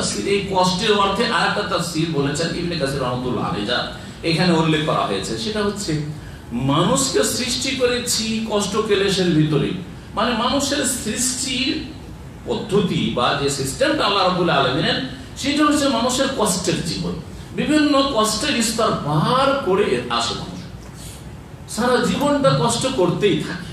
তাফসীর, এই কষ্টের অর্থে আর একটা তাফসীর বলেছেন ইবনে কাসির রহমতুল্লাহ আলাইহি, যা এখানে উল্লেখ করা হয়েছে। সেটা হচ্ছে, মানুষকে সৃষ্টি করেছি কষ্ট ক্লেশের ভিতরে। মানে মানুষের সৃষ্টির পদ্ধতি বা যে সিস্টেমটা আল্লাহ রাব্বুল আলামিনের, সেটা হচ্ছে মানুষের কষ্টের জীবন। বিভিন্ন কষ্টের স্তর করে আসে মানুষ। সারা জীবনটা কষ্ট করতেই থাকে।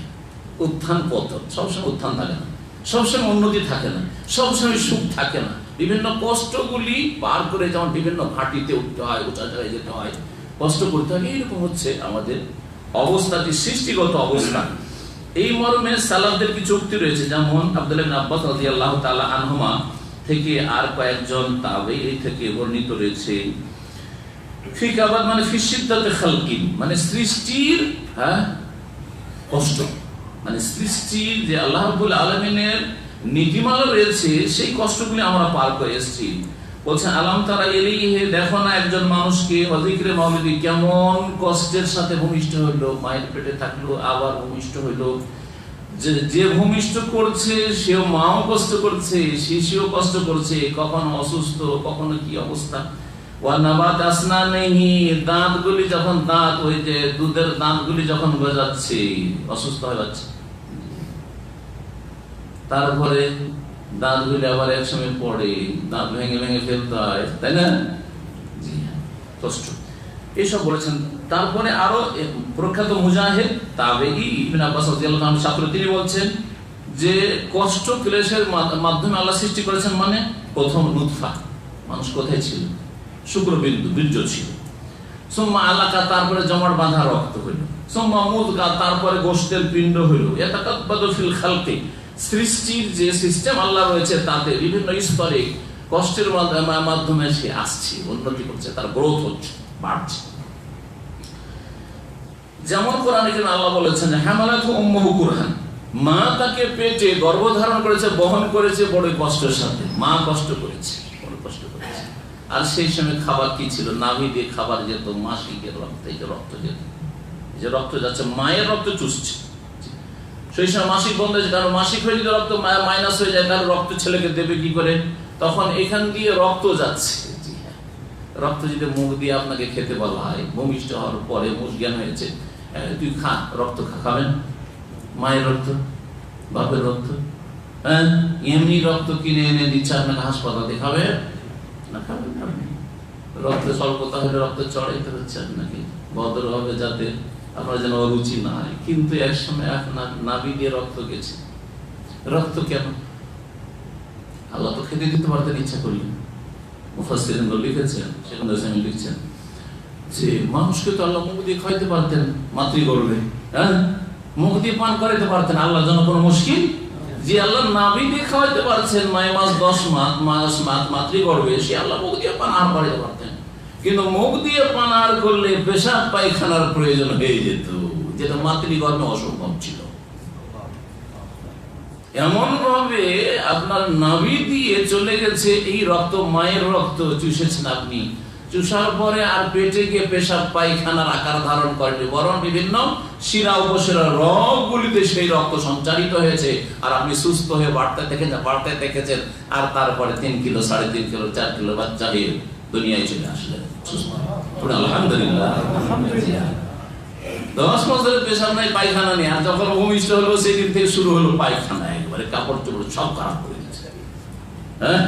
উত্থান পতন সবসময় উত্থান থাকে না। সবসময় উন্নতি থাকে না। সবসময় সুখ থাকে না। বিভিন্ন কষ্টগুলি পার করে যেমন বিভিন্ন ঘাটিতে উঠতে হয় উঁচা যেতে হয়, কষ্ট করতে হয়, এইরকম হচ্ছে আমাদের অবস্থাটি, সৃষ্টিগত অবস্থা। এই মর্মে সালাফদের কিছু উক্তি রয়েছে, যেমন ইবনে আব্বাস রাদিয়াল্লাহু তাআলা আনহমা থেকে আর কয়েকজন তাবেঈ থেকে বর্ণিত রয়েছে। ফিকাবাদ মানে খালকিন মানে সৃষ্টির হ্যাঁ কষ্ট। মানে সৃষ্টির যে আল্লাহ রাব্বুল আলামিনের নীতিমালা রয়েছে, সেই কষ্টগুলি আমরা পার করে এসেছি। বলছেন আলাম তারা এলেই হে, দেখো না একজন মানুষকে অধিকরে মাউলিদি কেমন কষ্টের সাথে ভূমিষ্ঠ হইল, মায়ের পেটে থাকল, আবার ভূমিষ্ঠ হইল। যে যে ভূমিষ্ঠ করছে, সেও মাও কষ্ট করছে শিশুও কষ্ট করছে, কখনো অসুস্থ, কখনো কি অবস্থা? ওয়ানাবাত আসনা নেই দাঁতগুলি যখন দাঁত যে দুধের দাঁতগুলি যখন গজাচ্ছে, অসুস্থ হয়ে যাচ্ছে। তারপরে দাঁতগুলি আবার একসময় পড়ে, দাঁত ভেঙে ভেঙে ফেলতে হয়, তাই না? জি হ্যাঁ কষ্ট। এইসব বলেছেন। তারপরে আরও প্রখ্যাত মুজাহিদ তাবেই ইবনে আব্বাস রাদিয়াল্লাহু আনহু, ছাত্র, তিনি বলছেন যে কষ্ট ক্লেশের মাধ্যমে আল্লাহ সৃষ্টি করেছেন মানে প্রথম নুতফা মানুষ কোথায় ছিল? শুক্রবিন্দু, বীর্য ছিল। সোম্মা আলাকা, তারপরে জমাট বাঁধা রক্ত হইল। সোম্মা মুদগা, তারপরে গোষ্ঠের পিণ্ড হইল। এতাকাব্বাদু ফিল খালকি। সৃষ্টির যে সিস্টেম আল্লাহ রয়েছে তাতে বিভিন্ন স্তরে কষ্টের মাধ্যমে- সে আসছে, উন্নতি করছে, তার গ্রোথ হচ্ছে, বাড়ছে। যেমন কোরআনে কিন্তু আল্লাহ বলেছেন হ্যামালাত উম্মুহু কুরহান। মা তাকে পেটে গর্ভধারণ করেছে, বহন করেছে, বড় কষ্টের সাথে। মা কষ্ট করেছে, বড় কষ্ট করেছে। আর সেই সময় খাবার কি ছিল? নাভি দিয়ে খাবার যেত, মাসিকের রক্ত, এই যে রক্ত যেত। যে রক্ত যাচ্ছে, মায়ের রক্ত চুষছে। সেই সময় মাসিক বন্ধ হয়েছে, কারণ মাসিক হয়ে যদি রক্ত মাইনাস হয়ে যায়, তাহলে রক্ত ছেলেকে দেবে কি করে? তখন এখান দিয়ে রক্ত যাচ্ছে। হ্যাঁ। রক্ত যদি মুখ দিয়ে আপনাকে খেতে বলা হয়, ভূমিষ্ঠ হওয়ার পরে মুখ জ্ঞান হয়েছে তুই খা, রক্ত খাবেন? মায়ের রক্ত? বাপের রক্ত? হ্যাঁ? এমনি রক্ত কিনে এনে দিচ্ছে আপনাকে হাসপাতালে, খাবে? না, খাবেন আপনি। রক্তে স্বল্পতা হলে রক্ত চড়াইতে হচ্ছে আপনাকে। বদর হবে যাতে আপনার যেন অরুচি না হয়। কিন্তু এক সময় আপনার নাভি দিয়ে রক্ত গেছে। রক্ত কেন? আল্লাহ তো খেতে দিতে পারতেন, ইচ্ছা মুফাসসিরিন লিখেছেন সেখানে হোসেন লিখছেন যে, মানুষকে তো আল্লাহ মুখ দিয়ে খাইতে পারতেন মাতৃগর্ভে হ্যাঁ? মুখ দিয়ে পান করাইতে পারতেন, আল্লাহ যেন কোনো মুশকিল? যে আল্লাহ নাভি দিয়ে খাওয়াইতে পারছেন নয় মাস দশ মাস মাস মাস মাতৃগর্ভে, সে আল্লাহ মুখ দিয়ে পান আর করাইতে পারতেন। কিন্তু মুখ দিয়ে পান আর করলে পেশাব পায়খানার প্রয়োজন হয়ে যেত, যেটা মাতৃগর্ভে অসম্ভব ছিল। এমন ভাবে আপনার নাভি দিয়ে চলে গেছে এই রক্ত, মায়ের রক্ত চুষেছেন আপনি চুষার পরে আর পেটে গিয়ে পেশাব পায়খানার আকার ধারণ করেনি, বরং বিভিন্ন শিরা উপশিরা রগগুলিতে সেই রক্ত সঞ্চারিত হয়েছে। আর আপনি সুস্থ হয়ে বাড়তে দেখেছেন বাড়তে দেখেছেন, আর তারপরে তিন কিলো, সাড়ে তিন কিলো, চার কিলো বাচ্চা হয়ে দুনিয়ায় চলে আসলেন সুস্থ আলহামদুলিল্লাহ হ্যাঁ। দশ বছরের পেশাব নাই, পায়খানা নেই আর যখন ভূমিষ্ঠ হলো, সেদিন থেকে শুরু হলো পায়খানা, একবারে কাপড় চোপড় সব খারাপ করে দিচ্ছে হ্যাঁ।